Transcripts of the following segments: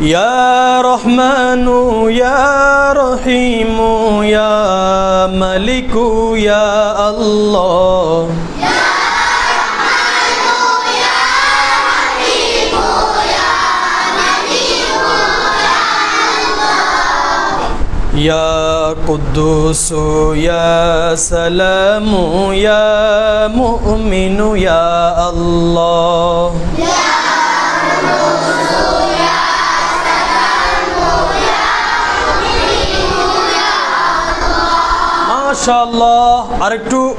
يا رحمن يا رحيم يا ملك يا الله. يا قدوس يا سلام يا مؤمن يا الله. মাশাআল্লাহ। আরেকটু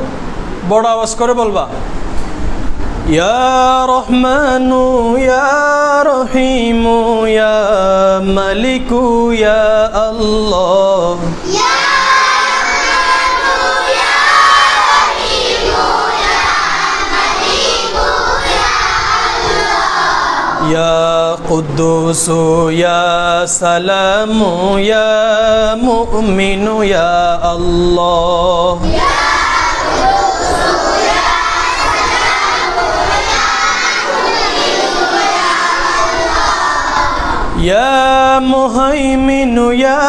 বড় আওয়াজ করে বলবা। ইয়া রহমানু ইয়া রহিমু আল্লাহ। يا قدوس يا سلام يا مؤمن يا الله. يا مهيمن يا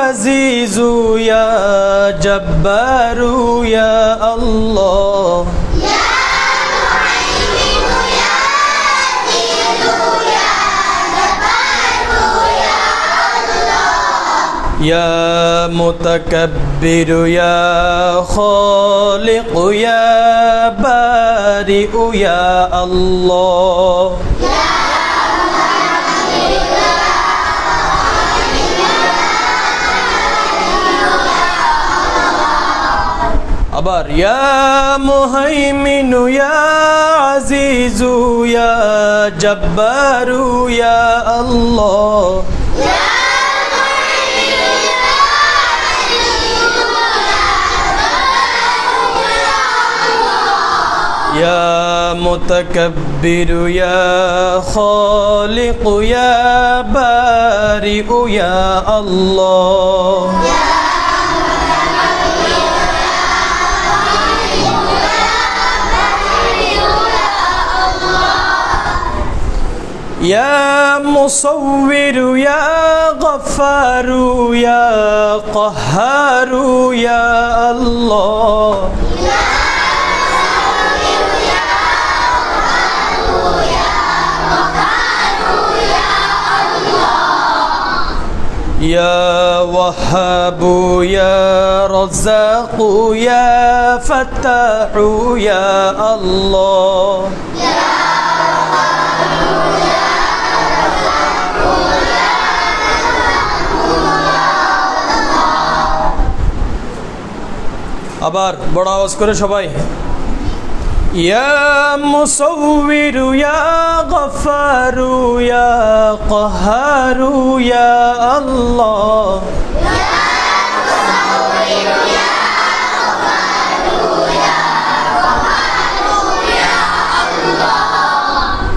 عزيز يا جبار يا الله. يا متكبر يا خالق يا بارئ يا الله আবার ইয়া মুহাইমিনু ইয়া আজিজু ইয়া জব্বারু ইয়া আল্লাহ يا متكبر يا خالق يا بارئ يا الله. يا مصور يا غفار يا قهار يا الله. يا وهاب يا رزاق يا فتاح يا الله আবার বড় আওয়াজ করে সবাই يا مصور يا غفار يا قهار يا الله.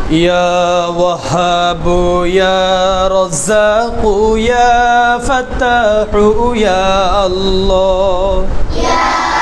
يا وهاب يا رزاق يا فتاح يا الله. يا